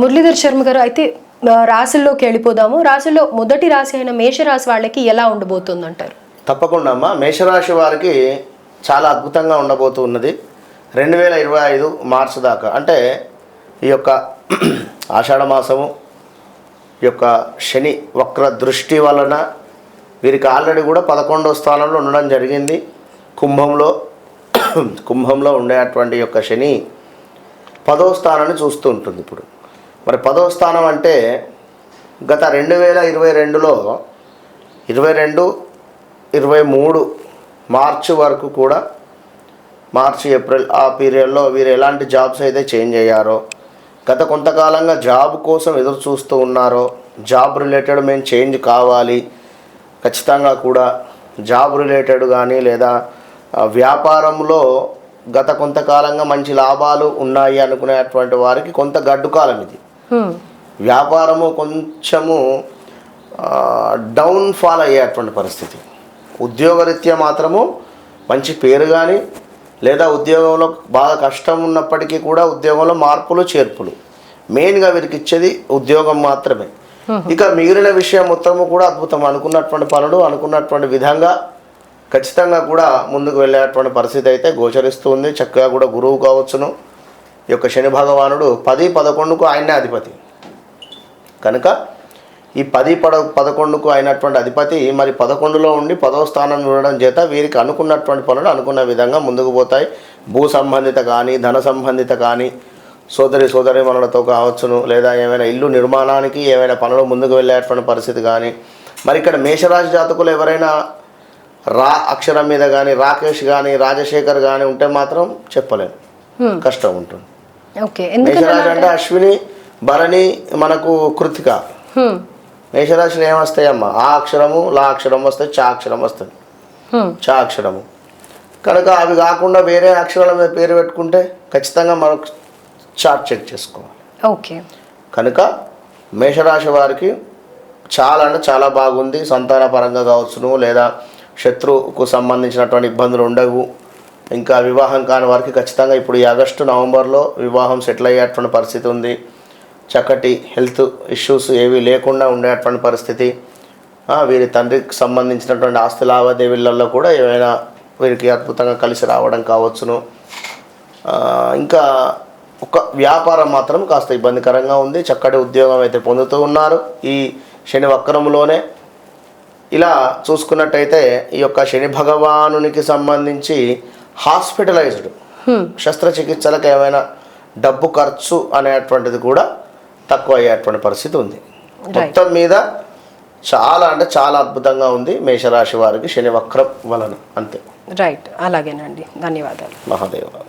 మురళీధర్ శర్మ గారు అయితే రాశుల్లోకి వెళ్ళిపోదాము. రాశుల్లో మొదటి రాశి అయిన మేషరాశి వాళ్ళకి ఎలా ఉండబోతుంది అంటారు తప్పకుండా అమ్మా. మేషరాశి వారికి చాలా అద్భుతంగా ఉండబోతున్నది రెండు వేల ఇరవై ఐదు మార్చి దాకా. అంటే ఈ యొక్క ఆషాఢ మాసము ఈ యొక్క శని వక్ర దృష్టి వలన వీరికి ఆల్రెడీ కూడా పదకొండవ స్థానంలో ఉండడం జరిగింది. కుంభంలో కుంభంలో ఉండేటువంటి యొక్క శని పదో స్థానాన్ని చూస్తూ ఉంటుంది ఇప్పుడు. మరి పదో స్థానం అంటే గత రెండు వేల ఇరవై రెండులో ఇరవై రెండు ఇరవై మూడు మార్చి వరకు కూడా మార్చి ఏప్రిల్ ఆ పీరియడ్లో వీరు ఎలాంటి జాబ్స్ అయితే చేంజ్ అయ్యారో గత కొంతకాలంగా జాబ్ కోసం ఎదురు చూస్తూ ఉన్నారో జాబ్ రిలేటెడ్ మేము చేంజ్ కావాలి ఖచ్చితంగా కూడా జాబ్ రిలేటెడ్ కానీ లేదా వ్యాపారంలో గత కొంతకాలంగా మంచి లాభాలు ఉన్నాయి అనుకునేటువంటి వారికి కొంత గడ్డు కాలం ఇది. వ్యాపారము కొంచెము డౌన్ ఫాల్ అయ్యేటువంటి పరిస్థితి. ఉద్యోగరీత్యా మాత్రము మంచి పేరు కానీ లేదా ఉద్యోగంలో బాగా కష్టం ఉన్నప్పటికీ కూడా ఉద్యోగంలో మార్పులు చేర్పులు. మెయిన్గా వీరికి ఇచ్చేది ఉద్యోగం మాత్రమే. ఇక మిగిలిన విషయం మొత్తము కూడా అద్భుతం. అనుకున్నటువంటి పనులు అనుకున్నటువంటి విధంగా ఖచ్చితంగా కూడా ముందుకు వెళ్ళేటువంటి పరిస్థితి అయితే గోచరిస్తుంది చక్కగా కూడా గురువు కావచ్చును. యొక్క శని భగవానుడు పది పదకొండుకు ఆయనే అధిపతి. కనుక ఈ పది పద పదకొండుకు అయినటువంటి అధిపతి మరి పదకొండులో ఉండి పదవ స్థానం ఉండడం చేత వీరికి అనుకున్నటువంటి పనులు అనుకున్న విధంగా ముందుకు పోతాయి. భూ సంబంధిత కానీ ధన సంబంధిత కానీ సోదరి సోదరి మనులతో కావచ్చును లేదా ఏమైనా ఇల్లు నిర్మాణానికి ఏమైనా పనులు ముందుకు వెళ్ళేటువంటి పరిస్థితి కానీ మరి ఇక్కడ మేషరాశి జాతకులు ఎవరైనా రా అక్షరం మీద కానీ రాకేష్ కానీ రాజశేఖర్ కానీ ఉంటే మాత్రం చెప్పలేము. కష్టం ఉంటుంది. ఓకే. మేషరాశి అంటే అశ్విని భరణి మనకు కృతిక. మేషరాశిలో ఏమొస్తాయమ్మా? ఆ అక్షరము లా అక్షరం వస్తాయి చా అక్షరం వస్తుంది. చా అక్షరము. కనుక అవి కాకుండా వేరే అక్షరాల మీద పేరు పెట్టుకుంటే ఖచ్చితంగా మనకు చార్ట్ చెక్ చేసుకోవాలి. ఓకే. కనుక మేషరాశి వారికి చాలా అంటే చాలా బాగుంది. సంతాన పరంగా కావచ్చును లేదా శత్రువుకు సంబంధించినటువంటి ఇబ్బందులు ఉండవు. ఇంకా వివాహం కాని వారికి ఖచ్చితంగా ఇప్పుడు ఈ ఆగస్టు నవంబర్లో వివాహం సెటిల్ అయ్యేటువంటి పరిస్థితి ఉంది. చక్కటి హెల్త్ ఇష్యూస్ ఏవి లేకుండా ఉండేటువంటి పరిస్థితి. వీరి తండ్రికి సంబంధించినటువంటి ఆస్తి లావాదేవీలలో కూడా ఏమైనా వీరికి అద్భుతంగా కలిసి రావడం కావచ్చును. ఇంకా ఒక వ్యాపారం మాత్రం కాస్త ఇబ్బందికరంగా ఉంది. చక్కటి ఉద్యోగం అయితే పొందుతూ ఉన్నారు ఈ శని వక్రంలోనే ఇలా చూసుకున్నట్టయితే ఈ యొక్క శని భగవానునికి సంబంధించి హాస్పిటలైజ్డ్. శస్త్రచికిత్సలకు ఏమైనా డబ్బు ఖర్చు అనేటువంటిది కూడా తక్కువ అయ్యేటువంటి పరిస్థితి ఉంది. మొత్తం మీద చాలా అంటే చాలా అద్భుతంగా ఉంది మేషరాశి వారికి శని వక్రం వలన. అంతే. రైట్ అలాగేనండి. ధన్యవాదాలు. మహాదేవ.